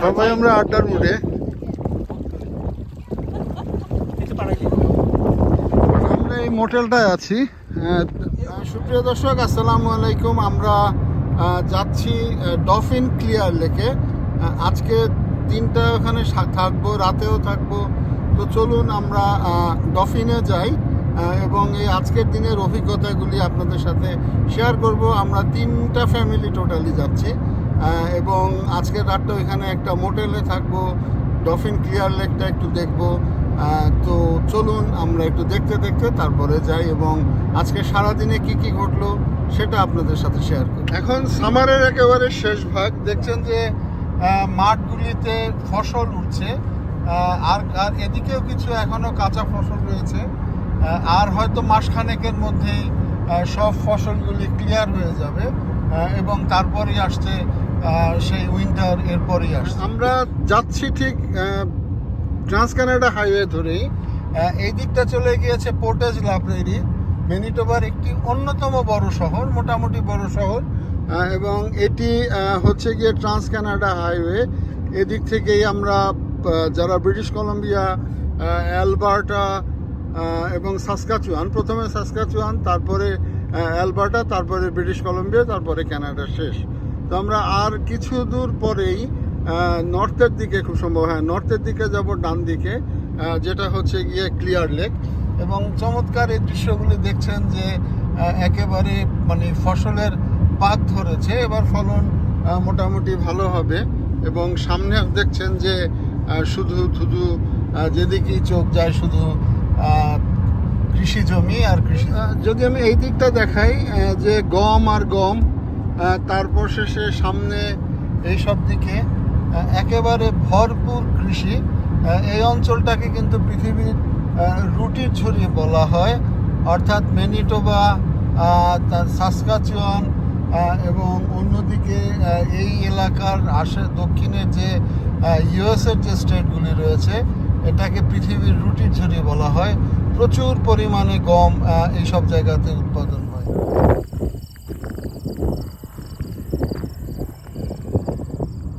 সবাই আমরা আড্ডার মুডে আমরা এই মোটেলটায় আছি। আহ, সুপ্রিয় দর্শক আসসালামু আলাইকুম। আমরা যাচ্ছি ডফিন ক্লিয়ার লেকে আজকে দিনটা ওখানে থাকব রাতেও থাকব। তো চলুন আমরা ডফিনে যাই এবং এই আজকের দিনের অভিজ্ঞতাগুলি আপনাদের সাথে শেয়ার করব। আমরা তিনটা ফ্যামিলি টোটালি যাচ্ছি। এবং আজকের রাতটা ওইখানে একটা মোটেলে থাকব ডফিন ক্লিয়ার লেকটা একটু দেখব। তো চলুন আমরা একটু দেখতে দেখতে তারপরে যাই এবং আজকে সারাদিনে কি কি ঘটলো সেটা আপনাদের সাথে শেয়ার করি। এখন সামারের একেবারে শেষ ভাগ। দেখছেন যে মাঠগুলিতে ফসল উঠছে। আর আর এদিকেও কিছু এখনও কাঁচা ফসল রয়েছে। আর হয়তো মাসখানেকের মধ্যেই সব ফসলগুলি ক্লিয়ার হয়ে যাবে। এবং তারপরেই আসছে সেই উইন্টার এরপরেই আসছে। আমরা যাচ্ছি ঠিক ট্রান্স কানাডা হাইওয়ে ধরেই। আহ, এই দিকটা চলে গিয়েছে পোর্টেজ লাইব্রেরি ম্যানিটোবার একটি অন্যতম বড় শহর মোটামুটি বড় শহর। এবং এটি হচ্ছে গিয়ে ট্রান্স কানাডা হাইওয়ে এদিক থেকেই আমরা যারা ব্রিটিশ কলম্বিয়া অ্যালবার্টা এবং সাসকাচুয়ান প্রথমে সাসকাচুয়ান তারপরে অ্যালবার্টা তারপরে ব্রিটিশ কলম্বিয়া তারপরে কানাডা শেষ। তো আমরা আর কিছু দূর পরেই নর্থের দিকে খুব সম্ভব হ্যাঁ নর্থের দিকে যাব ডান দিকে যেটা হচ্ছে গিয়ে ক্লিয়ার লেক এবং চমৎকার এই দৃশ্যগুলি দেখছেন যে একেবারে মানে ফসলের পাত ধরেছে। এবার ফলন মোটামুটি ভালো হবে। এবং সামনে দেখছেন যে শুধু শুধু যেদিকেই চোখ যায় শুধু কৃষি জমি আর কৃষি যদি আমি এই দিকটা দেখাই যে গম আর গম তারপর শেষে সামনে এই সব দিকে একেবারে ভরপুর কৃষি। এই অঞ্চলটাকে কিন্তু পৃথিবীর রুটির ঝুড়ি বলা হয়। অর্থাৎ তার সাসকাচুয়ান এবং অন্যদিকে এই এলাকার আশে দক্ষিণে যে ইউএসের যে স্টেটগুলি রয়েছে এটাকে পৃথিবীর রুটির ঝুড়ি বলা হয়। প্রচুর পরিমাণে গম আহ, এই সব জায়গাতে উৎপাদন হয়।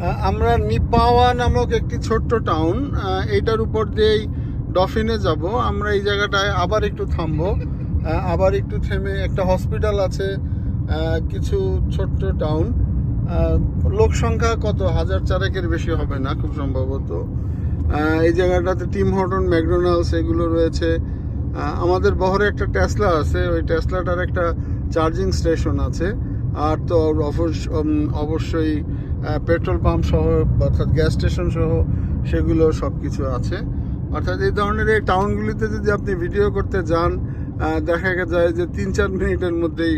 আমরা নিপাওয়া নামক একটি ছোট্ট টাউন এইটার উপর দিয়েই ডফিনে যাব। আমরা এই জায়গাটায় আবার একটু থামবো। আবার একটু থেমে একটা হসপিটাল আছে কিছু ছোট্ট টাউন লোক সংখ্যা কত? হাজার চারেকের বেশি হবে না খুব সম্ভবত। এই জায়গাটাতে টিম হটন ম্যাকডোনাল্ডস এগুলো রয়েছে। আমাদের বহরে একটা টেসলা আছে, ওই টেসলাটার একটা চার্জিং স্টেশন আছে। আর তো অবশ্য- অবশ্যই পেট্রোল পাম্প সহ, অর্থাৎ গ্যাস স্টেশন সহ সেগুলো সব কিছু আছে। অর্থাৎ এই ধরনের এই টাউনগুলিতে যদি আপনি ভিডিও করতে যান দেখা যায় যে তিন চার মিনিটের মধ্যেই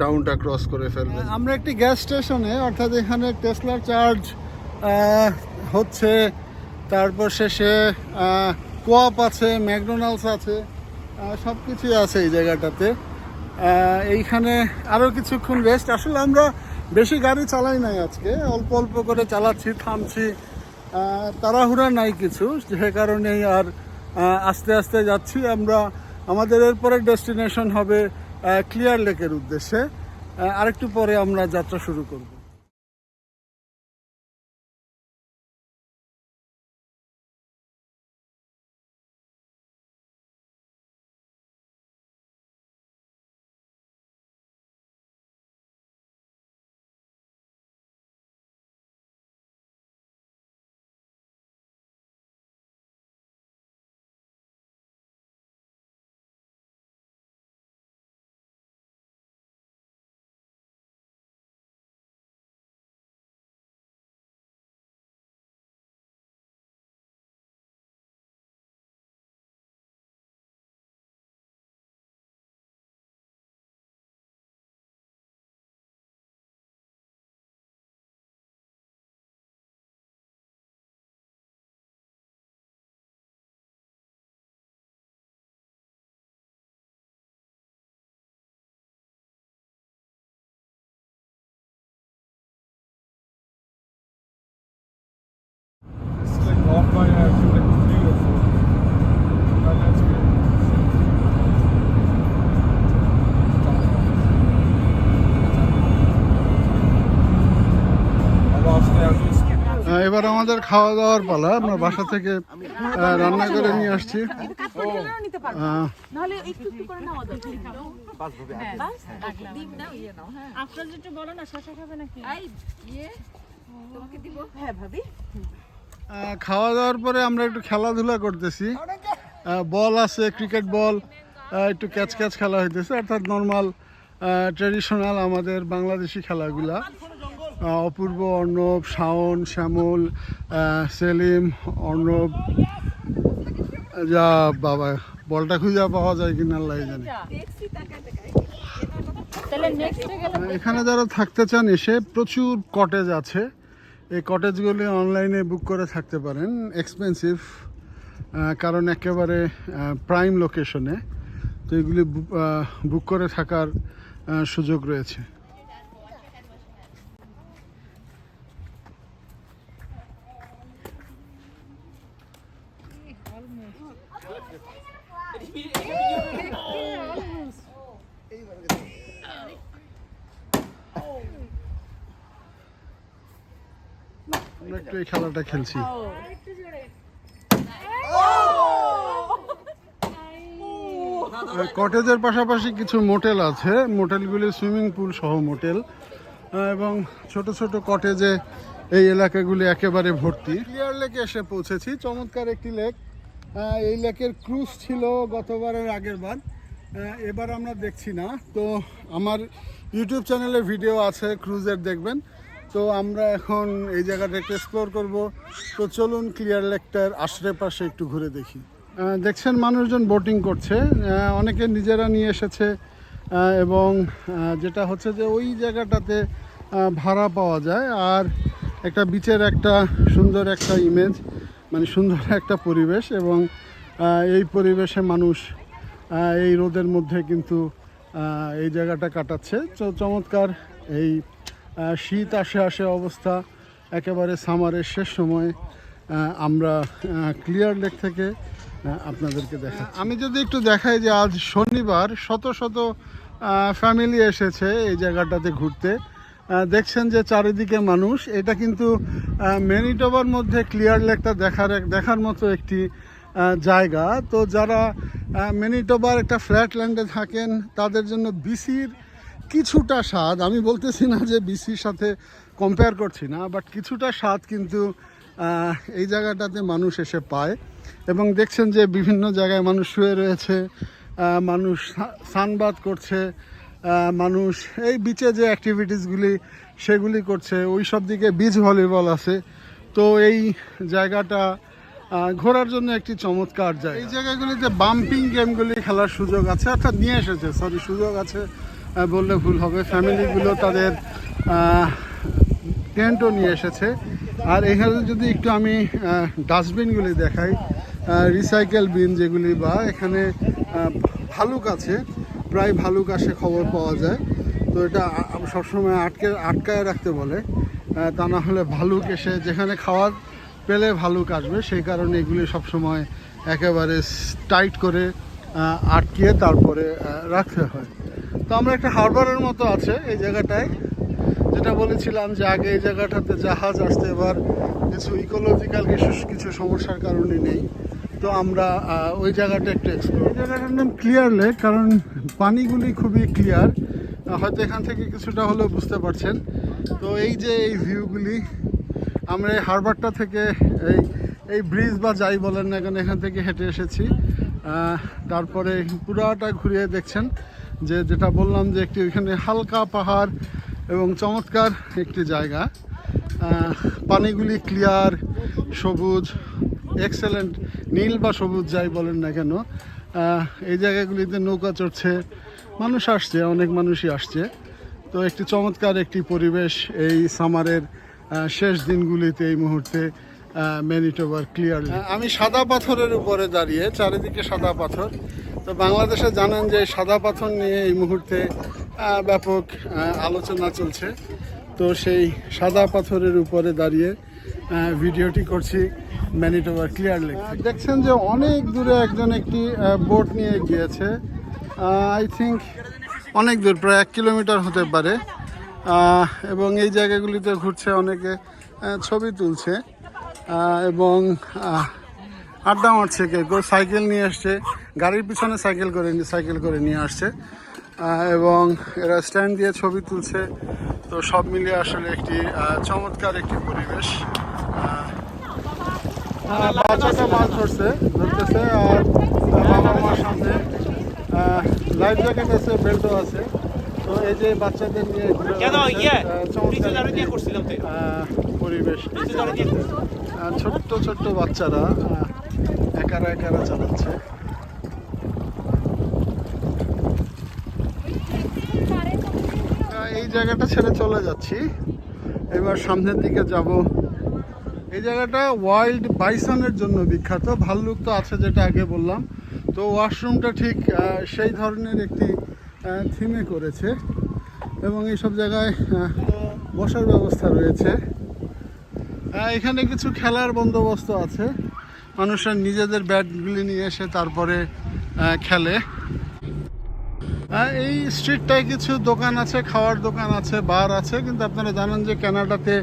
টাউনটা ক্রস করে ফেলবে। আমরা একটি গ্যাস স্টেশনে অর্থাৎ এখানে টেসলার চার্জ হচ্ছে, তারপর শেষে কোয়াপ আছে ম্যাকডোনাল্ডস আছে সব কিছুই আছে এই জায়গাটাতে। এইখানে আরও কিছুক্ষণ রেস্ট আসলে আমরা বেশি গাড়ি চালাই নাই আজকে। অল্প অল্প করে চালাচ্ছি, থামছি। তাড়াহুড়া নাই কিছু সে কারণেই আর আস্তে আস্তে যাচ্ছি। আমরা, আমাদের এরপরে ডেস্টিনেশন হবে ক্লিয়ার লেকের উদ্দেশ্যে। আরেকটু পরে আমরা যাত্রা শুরু করব। এবার আমাদের খাওয়া দাওয়ার পালা। আমরা বাসা থেকে রান্না করে নিয়ে আসছি। ইয়ে নাও হ্যাঁ আপনার যেটা বলো না শশা খাবে নাকি? এই ইয়ে তোমাকে দিব। হ্যাঁ ভাবি। আহ, খাওয়া দাওয়ার পরে আমরা একটু খেলাধুলা করতেছি। বল আছে ক্রিকেট বল একটু ক্যাচ ক্যাচ খেলা হইতেছে। অর্থাৎ নর্মাল ট্রেডিশনাল আমাদের বাংলাদেশি খেলাগুলা। অপূর্ব অর্ণব শাওন শ্যামল সেলিম অর্ণব। যা বাবা বলটা খুঁজে পাওয়া যায় কিনা আল্লাহ জানে। এখানে যারা থাকতে চান এসে প্রচুর কটেজ আছে। এই কটেজগুলি অনলাইনে বুক করে থাকতে পারেন। এক্সপেন্সিভ কারণ একেবারে প্রাইম লোকেশনে তো এগুলি বুক করে থাকার সুযোগ রয়েছে। এই খেলাটা খেলছি। কটেজের পাশাপাশি কিছু মোটেল আছে। মোটেলগুলি সুইমিং পুল সহ মোটেল। এবং ছোট ছোট কটেজে এই এলাকাগুলি একেবারে ভর্তি। ক্লিয়ার লেকে এসে পৌঁছেছি। চমৎকার একটি লেক। এই লেকের ক্রুজ ছিল গতবারের আগের বার। এবার আমরা দেখছি না। তো আমার ইউটিউব চ্যানেলে ভিডিও আছে ক্রুজের দেখবেন। তো আমরা এখন এই জায়গাটা একটু এক্সপ্লোর করব। তো চলুন ক্লিয়ার লেকটার আশেপাশে একটু ঘুরে দেখি। দেখছেন মানুষজন বোটিং করছে। অনেকে নিজেরা নিয়ে এসেছে। এবং যেটা হচ্ছে যে ওই জায়গাটাতে ভাড়া পাওয়া যায়। আর একটা বিচের একটা সুন্দর একটা ইমেজ মানে সুন্দর একটা পরিবেশ এবং এই পরিবেশে মানুষ এই রোদের মধ্যে কিন্তু এই জায়গাটা কাটাচ্ছে। তো চমৎকার এই শীত আসে আসে অবস্থা, একেবারে সামারের শেষ সময় আমরা ক্লিয়ার লেক থেকে আপনাদেরকে দেখা আমি যদি একটু দেখাই যে আজ শনিবার, শত শত ফ্যামিলি এসেছে এই জায়গাটাতে ঘুরতে। দেখছেন যে চারিদিকে মানুষ। এটা কিন্তু মেনিটোবার মধ্যে ক্লিয়ার লেকটা দেখার দেখার মতো একটি জায়গা। তো যারা মেনিটোবার একটা ফ্ল্যাট ল্যান্ডে থাকেন, তাদের জন্য বিসির কিছুটা স্বাদ, আমি বলতেছি না যে বিসির সাথে কম্পেয়ার করছি না বাট কিছুটা স্বাদ কিন্তু এই জায়গাটাতে মানুষ এসে পায়। এবং দেখছেন যে বিভিন্ন জায়গায় মানুষ শুয়ে রয়েছে মানুষ সানবাদ করছে মানুষ এই বিচে যে অ্যাক্টিভিটিসগুলি সেগুলি করছে, ওই সব দিকে বিচ ভলিবল আছে। তো এই জায়গাটা ঘোরার জন্য একটি চমৎকার জায়গা। এই জায়গাগুলিতে বাম্পিং গেমগুলি খেলার সুযোগ আছে, অর্থাৎ নিয়ে এসেছে সরি সুযোগ আছে বললে ভুল হবে। ফ্যামিলিগুলো তাদের টেন্টও নিয়ে এসেছে। আর এখানে যদি একটু আমি ডাস্টবিনগুলি দেখাই রিসাইকেল বিন যেগুলি বা এখানে ভালুক আছে, প্রায় ভালুক আসে খবর পাওয়া যায়। তো এটা সবসময় আটকে, আটকায় রাখতে বলে। তা না হলে ভালুক এসে যেখানে খাওয়ার পেলে ভালুক আসবে। সেই কারণে এগুলি সবসময় একেবারে টাইট করে আটকিয়ে তারপরে রাখতে হয়। তো আমরা একটা হারবারের মতো আছে এই জায়গাটায়। যেটা বলেছিলাম যে আগে এই জায়গাটাতে জাহাজ আসতে, এবার কিছু ইকোলজিক্যাল কিছু কিছু সমস্যার কারণে নেই। তো আমরা ওই জায়গাটা একটু এক্সপ্লোর এই জায়গাটার নাম ক্লিয়ার লেক কারণ পানিগুলি খুবই ক্লিয়ার হয়তো এখান থেকে কিছুটা হলেও বুঝতে পারছেন। তো এই যে এই ভিউগুলি আমরা এই হারবারটা থেকে এই এই ব্রিজ বা যাই বলেন না কেন, এখান থেকে হেঁটে এসেছি। তারপরে পুরাটা ঘুরিয়ে দেখছেন। যে যেটা বললাম যে একটি এখানে হালকা পাহাড় এবং চমৎকার একটি জায়গা। পানিগুলি ক্লিয়ার সবুজ এক্সেলেন্ট নীল বা সবুজ যাই বলেন না কেন এই জায়গাগুলিতে নৌকা চড়ছে, মানুষ আসছে, অনেক মানুষই আসছে। তো একটি চমৎকার একটি পরিবেশ এই সামারের শেষ দিনগুলিতে এই মুহূর্তে ম্যানিটোবার ক্লিয়ার আমি সাদা পাথরের উপরে দাঁড়িয়ে, চারিদিকে সাদা পাথর। তো বাংলাদেশে জানেন যে সাদা পাথর নিয়ে এই মুহূর্তে ব্যাপক আলোচনা চলছে। তো সেই সাদা পাথরের উপরে দাঁড়িয়ে ভিডিওটি করছি ম্যানিটোবার ক্লিয়ার লেক দেখছেন যে অনেক দূরে একজন একটি বোট নিয়ে গিয়েছে। আই থিঙ্ক অনেক দূর, প্রায় এক কিলোমিটার হতে পারে। এবং এই জায়গাগুলিতে ঘুরছে অনেকে ছবি তুলছে। এবং আড্ডা মারছে কেউ কেউ সাইকেল নিয়ে আসছে। গাড়ির পিছনে সাইকেল করে নিয়ে সাইকেল করে নিয়ে আসছে। এবং এরা স্ট্যান্ড দিয়ে ছবি তুলছে। তো সব মিলিয়ে আসলে একটি চমৎকার একটি পরিবেশ। বাচ্চাটা মাছ ধরছে ধরতেছে আর বাবা মার সামনে লাইফ জ্যাকেট আছে বেল্টও আছে। তো এই যে বাচ্চাদের নিয়ে ইয়ে পরিবেশ। ছোট্ট ছোট্ট বাচ্চারা একারা একারা চালাচ্ছে। এই জায়গাটা ছেড়ে চলে যাচ্ছি। এবার সামনের দিকে যাব। এই জায়গাটা ওয়াইল্ড বাইসনের জন্য বিখ্যাত। ভাল্লুক তো আছে যেটা আগে বললাম। তো ওয়াশরুমটা ঠিক সেই ধরনের একটি থিমে করেছে। এবং এইসব জায়গায় বসার ব্যবস্থা রয়েছে। এখানে কিছু খেলার বন্দোবস্ত আছে। মানুষরা নিজেদের ব্যাটগুলি নিয়ে এসে তারপরে খেলে। এই স্ট্রিটটায় কিছু দোকান আছে, খাওয়ার দোকান আছে, বার আছে, কিন্তু আপনারা জানেন যে কানাডাতে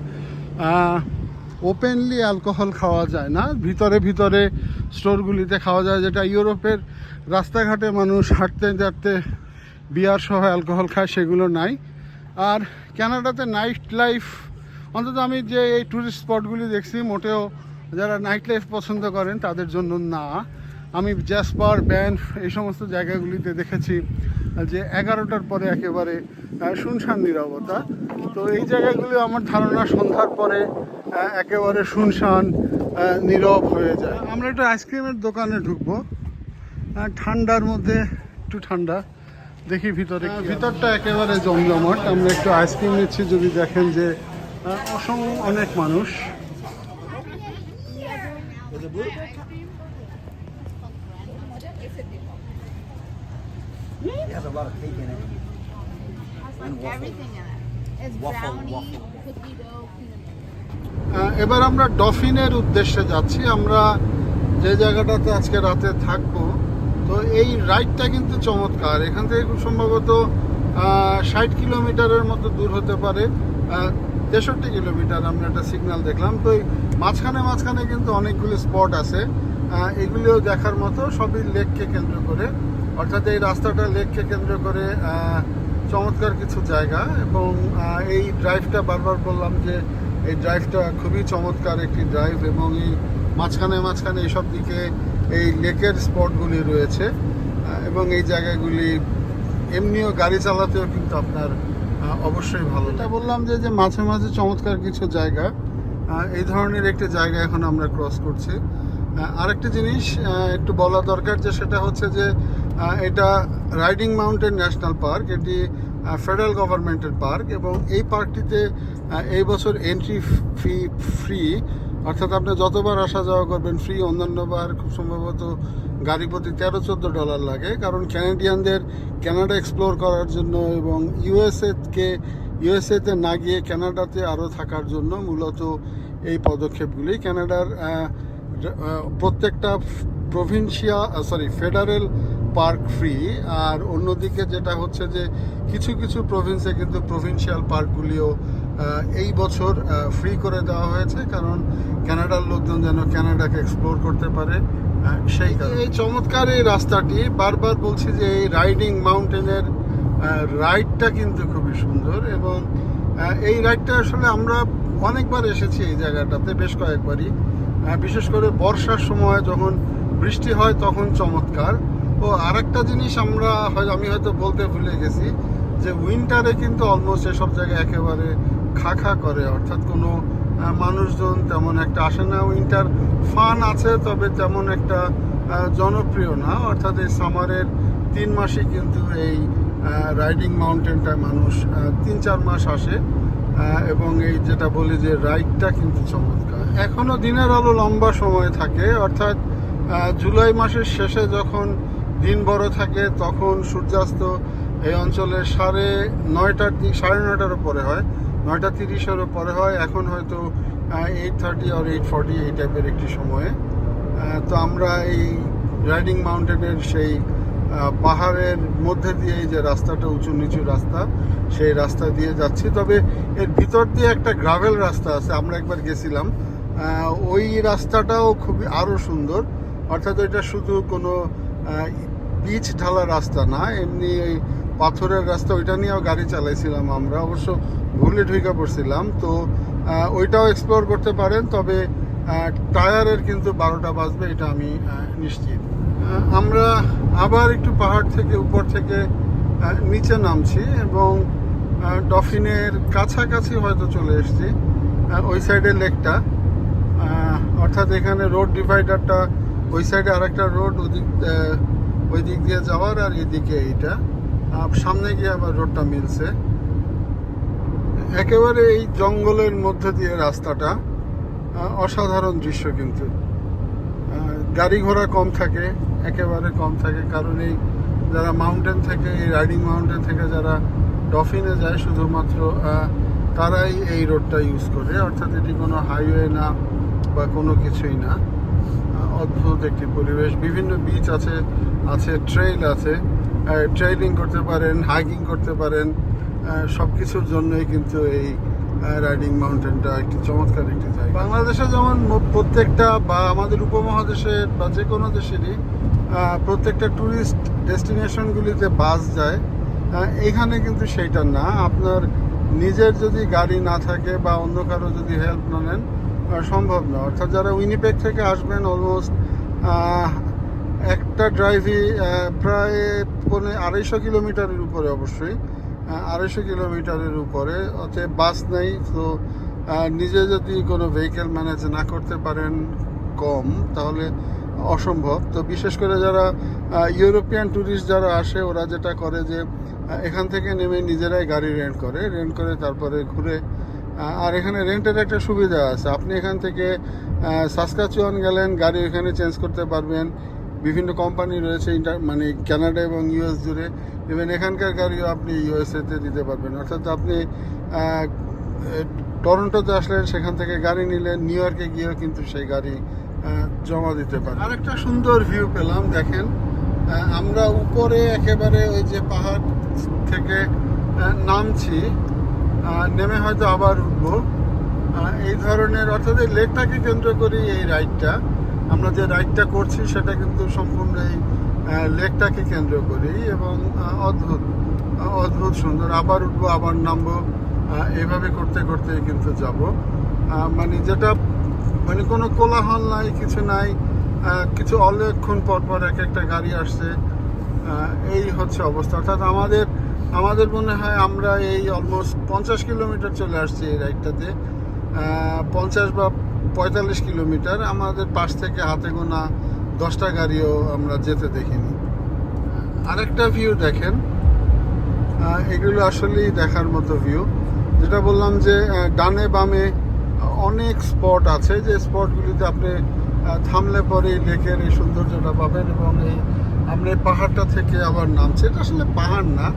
ওপেনলি অ্যালকোহল খাওয়া যায় না। ভিতরে ভিতরে স্টোরগুলিতে খাওয়া যায়, যেটা ইউরোপের রাস্তাঘাটে মানুষ হাঁটতে হাঁটতে বিয়ার সহ অ্যালকোহল খায়, সেগুলো নাই। আর কানাডাতে নাইট লাইফ অন্তত আমি যে এই ট্যুরিস্ট স্পটগুলি দেখছি, মোটেও যারা নাইট লাইফ পছন্দ করেন তাদের জন্য না। আমি জ্যাসপার ব্যান্ড এই সমস্ত জায়গাগুলিতে দেখেছি যে এগারোটার পরে একেবারে শুনশান নিরবতা। তো এই জায়গাগুলি আমার ধারণা সন্ধ্যার পরে একেবারে শুনশান নীরব হয়ে যায়। আমরা একটু আইসক্রিমের দোকানে ঢুকবো। ঠান্ডার মধ্যে একটু ঠান্ডা। দেখি ভিতরে ভিতরটা একেবারে জমজমাট। আমরা একটু আইসক্রিম নিচ্ছি যদি দেখেন যে অসম অনেক মানুষ। It has a lot of cake in it. And waffle. Everything in it. It's Waffle, brownie, waffle. cookie dough, peanut আহ, এবার আমরা ডফিনের উদ্দেশ্যে যাচ্ছি আমরা যে জায়গাটাতে আজকে রাতে থাকব তো এই রাইডটা কিন্তু চমৎকার এখান থেকে খুব সম্ভবত ষাট কিলোমিটারের মতো দূর হতে পারে তেষট্টি কিলোমিটার আমরা একটা সিগন্যাল দেখলাম। তো এই মাঝখানে মাঝখানে কিন্তু অনেকগুলো স্পট আছে। এগুলিও দেখার মতো সবই লেককে কেন্দ্র করে। অর্থাৎ এই রাস্তাটা লেককে কেন্দ্র করে চমৎকার কিছু জায়গা এবং এই ড্রাইভটা বারবার বললাম যে এই ড্রাইভটা খুবই চমৎকার একটি ড্রাইভ এবং এই মাঝখানে মাঝখানে এইসব দিকে এই লেকের স্পটগুলি রয়েছে। এবং এই জায়গাগুলি এমনিও গাড়ি চালাতেও কিন্তু আপনার অবশ্যই ভালো। এটা বললাম যে যে মাঝে মাঝে চমৎকার কিছু জায়গা এই ধরনের একটি জায়গা এখন আমরা ক্রস করছি। আরেকটি জিনিস একটু বলা দরকার যে, সেটা হচ্ছে যে এটা রাইডিং মাউন্টেন ন্যাশনাল পার্ক এটি ফেডারেল গভর্নমেন্টের পার্ক এবং এই পার্কটিতে এই বছর এন্ট্রি ফি ফ্রি অর্থাৎ আপনি যতবার আসা যাওয়া করবেন ফ্রি অন্যান্যবার খুব সম্ভবত গাড়ি প্রতি তেরো চোদ্দ ডলার লাগে। কারণ ক্যানাডিয়ানদের কানাডা এক্সপ্লোর করার জন্য এবং ইউএসএকে ইউএসএতে না গিয়ে কানাডাতে আরও থাকার জন্য মূলত এই পদক্ষেপগুলি। আহ, প্রত্যেকটা provincial sorry federal park free আর অন্যদিকে যেটা হচ্ছে যে কিছু কিছু প্রভিন্সে কিন্তু প্রভিন্সিয়াল পার্কগুলিও এই বছর ফ্রি করে দেওয়া হয়েছে। কারণ কানাডার লোকজন যেন কানাডাকে এক্সপ্লোর করতে পারে। সেই এই চমৎকার এই রাস্তাটি। বারবার বলছি যে এই রাইডিং মাউন্টেনের রাইডটা কিন্তু খুবই সুন্দর এবং এই রাইডটা আসলে আমরা অনেকবার এসেছি এই জায়গাটাতে, বেশ কয়েকবারই। বিশেষ করে বর্ষার সময় যখন বৃষ্টি হয় তখন চমৎকার। ও, আরেকটা জিনিস আমরা হয় আমি হয়তো বলতে ভুলে গেছি যে উইন্টারে কিন্তু অলমোস্ট এসব জায়গায় একেবারে খা খা করে, অর্থাৎ কোনো মানুষজন তেমন একটা আসে না। উইন্টার ফান আছে, তবে তেমন একটা জনপ্রিয় না। অর্থাৎ এই সামারের তিন মাসে কিন্তু এই রাইডিং মাউন্টেনটায় মানুষ তিন চার মাস আসে। এবং এই যেটা বলি যে রাইডটা কিন্তু চমৎকার। এখনও দিনের আলো লম্বা সময় থাকে। অর্থাৎ জুলাই মাসের শেষে যখন দিন বড় থাকে, তখন সূর্যাস্ত এই অঞ্চলে সাড়ে নয়টার দিক, সাড়ে নয়টারও পরে হয়। নয়টা তিরিশেরও পরে হয়, এখন হয়তো এইট থার্টি আর এইট ফর্টি এই টাইপের একটি সময়ে। তো আমরা এই রাইডিং মাউন্টেনের সেই পাহাড়ের মধ্যে দিয়ে যে রাস্তাটা, উঁচু নিচু রাস্তা, সেই রাস্তা দিয়ে যাচ্ছি। তবে এর ভিতর দিয়ে একটা গ্রাভেল রাস্তা আছে, আমরা একবার গেছিলাম। ওই রাস্তাটাও খুবই আরও সুন্দর। অর্থাৎ এটা শুধু কোনো পিচ ঢালা রাস্তা না, এমনি ওই পাথরের রাস্তা, ওইটা নিয়েও গাড়ি চালাইছিলাম আমরা। অবশ্য ভুলে ঢুকে পড়ছিলাম। তো ওইটাও এক্সপ্লোর করতে পারেন, তবে টায়ারের কিন্তু বারোটা বাজবে, এটা আমি নিশ্চিত। আমরা আবার একটু পাহাড় থেকে উপর থেকে নিচে নামছি এবং ডফিনের কাছাকাছি হয়তো চলে এসেছি ওই সাইডের লেকটা। অর্থাৎ এখানে রোড ডিভাইডারটা ওই সাইডে আরেকটা রোড ওদিক ওই দিক দিয়ে যাওয়ার আর এদিকে এইটা। সামনে গিয়ে আবার রোডটা মিলছে। একেবারে এই জঙ্গলের মধ্যে দিয়ে রাস্তাটা অসাধারণ দৃশ্য কিন্তু। গাড়ি ঘোড়া কম থাকে, একেবারে কম থাকে, কারণ এই যারা মাউন্টেন থেকে, এই রাইডিং মাউন্টেন থেকে যারা ডফিনে যায়, শুধুমাত্র তারাই এই রোডটা ইউজ করে। অর্থাৎ এটি কোনো হাইওয়ে না বা কোনো কিছুই না। অদ্ভুত একটি পরিবেশ। বিভিন্ন বিচ আছে আছে ট্রেইল আছে। ট্রেইলিং করতে পারেন হাইকিং করতে পারেন সব কিছুর জন্যই কিন্তু এই রাইডিং মাউন্টেনটা একটি চমৎকার একটি জায়গা। বাংলাদেশে যেমন প্রত্যেকটা বা আমাদের উপমহাদেশের বা যে কোনো দেশেরই প্রত্যেকটা ট্যুরিস্ট ডেস্টিনেশনগুলিতে বাস যায় এখানে কিন্তু সেইটা না। আপনার নিজের যদি গাড়ি না থাকে বা অন্য কারও যদি হেল্প না নেন সম্ভব না। অর্থাৎ যারা উইনিপেক থেকে আসবেন অলমোস্ট একটা ড্রাইভই প্রায় পৌনে আড়াইশো কিলোমিটারের উপরে অবশ্যই আড়াইশো কিলোমিটারের উপরে, অতএব বাস নেই, তো নিজে যদি কোনো ভেহিকেল ম্যানেজ না করতে পারেন কম, তাহলে অসম্ভব। তো বিশেষ করে যারা ইউরোপিয়ান ট্যুরিস্ট যারা আসে, ওরা যেটা করে যে এখান থেকে নেমে নিজেরাই গাড়ি রেন্ট করে রেন্ট করে তারপরে ঘুরে আর এখানে রেন্টের একটা সুবিধা আছে। আপনি এখান থেকে সাসকাচুয়ান গেলেন, গাড়ি এখানে চেঞ্জ করতে পারবেন। বিভিন্ন কোম্পানি রয়েছে ইন্টার মানে কানাডা এবং ইউএস জুড়ে। ইভেন এখানকার গাড়িও আপনি ইউএসএতে দিতে পারবেন। অর্থাৎ আপনি টরন্টোতে আসলেন, সেখান থেকে গাড়ি নিলেন নিউ ইয়র্কে গিয়েও কিন্তু সেই গাড়ি জমা দিতে পারেন আরেকটা সুন্দর ভিউ পেলাম, দেখেন। আমরা উপরে একেবারে ওই যে পাহাড় থেকে নামছি। নেমে হয়তো আবার উঠবো। এই ধরনের, অর্থাৎ এই লেকটাকে কেন্দ্র করি এই রাইডটা আমরা যে রাইডটা করছি, সেটা কিন্তু সম্পূর্ণ এই লেকটাকে কেন্দ্র করি এবং অদ্ভুত অদ্ভুত সুন্দর। আবার উঠবো, আবার নামবো এভাবে করতে করতে কিন্তু যাব। মানে যেটা মানে কোনো কোলাহল নাই, কিছু নাই কিছু অনেকক্ষণ পর পর এক একটা গাড়ি আসছে এই হচ্ছে অবস্থা। অর্থাৎ আমাদের আমাদের মনে হয় আমরা এই অলমোস্ট পঞ্চাশ কিলোমিটার চলে আসছি এই রাইডটাতে পঞ্চাশ বা পঁয়তাল্লিশ কিলোমিটার, আমাদের পাশ থেকে হাতে গোনা দশটা গাড়িও আমরা যেতে দেখিনি। আরেকটা ভিউ দেখেন এগুলো আসলেই দেখার মতো ভিউ যেটা বললাম যে ডানে বামে অনেক স্পট আছে, যে স্পটগুলিতে আপনি থামলে পরে লেকের এই সৌন্দর্যটা পাবেন এবং এই আমরা এই পাহাড়টা থেকে আবার নামছে। এটা আসলে পাহাড় না,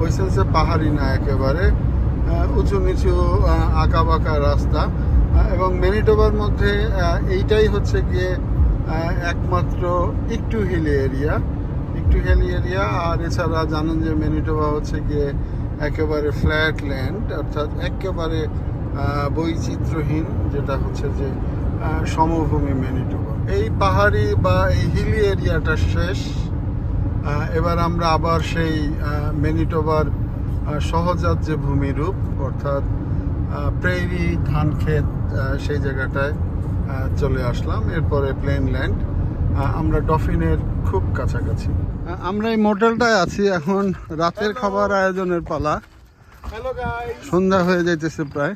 ওই সেন্সে পাহাড়ি না একেবারে। উঁচু নিচু আঁকা বাঁকা রাস্তা। এবং ম্যানিটোবার মধ্যে এইটাই হচ্ছে গিয়ে একমাত্র একটু হিলি এরিয়া একটু হিলি এরিয়া আর এছাড়া জানেন যে ম্যানিটোবা হচ্ছে গিয়ে একেবারে ফ্ল্যাট ল্যান্ড অর্থাৎ একেবারে বৈচিত্র্যহীন যেটা হচ্ছে যে সমভূমি ম্যানিটোবা এই পাহাড়ি বা এই হিলি এরিয়াটা শেষ। এবার আমরা আবার সেই আহ, ম্যানিটোবার সহজাত যে ভূমিরূপ অর্থাৎ প্রেরি ধান ক্ষেত সেই জায়গাটায় চলে আসলাম। এরপরে প্লেন ল্যান্ড আমরা ডফিনের খুব কাছাকাছি। আমরা এই মোটেলটায় আছি এখন। রাতের খাবার আয়োজনের পালা। সন্ধ্যা হয়ে যাইতেছে প্রায়।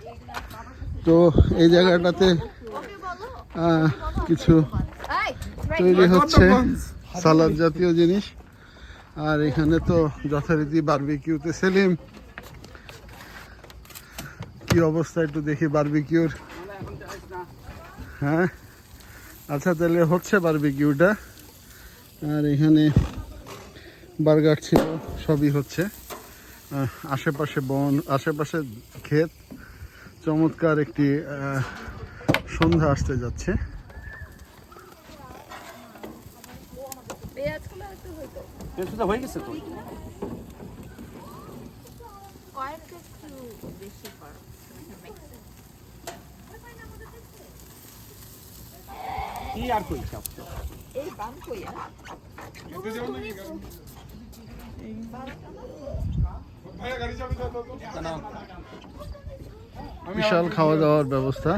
তো এই জায়গাটাতে কিছু তৈরি হচ্ছে। সালাদ জাতীয় জিনিস। আর এখানে তো যথারীতি বারবিকিউতে সেলিম। কি অবস্থা একটু দেখি বারবিকিউর। হ্যাঁ? আচ্ছা তাহলে হচ্ছে বারবিকিউটা। আর এখানে বার্গার ছিল সবই হচ্ছে। আশেপাশে বন আশেপাশে ক্ষেত। চমৎকার একটি সন্ধ্যা আসতে যাচ্ছে। হয়ে গেছে তো কয়েকটা একটু বেশি করো কি আর কই সব এই বাম কইয়া ভাইয়া গাড়ি চাবি দাও তো বিশাল খাওয়া দাওয়ার ব্যবস্থা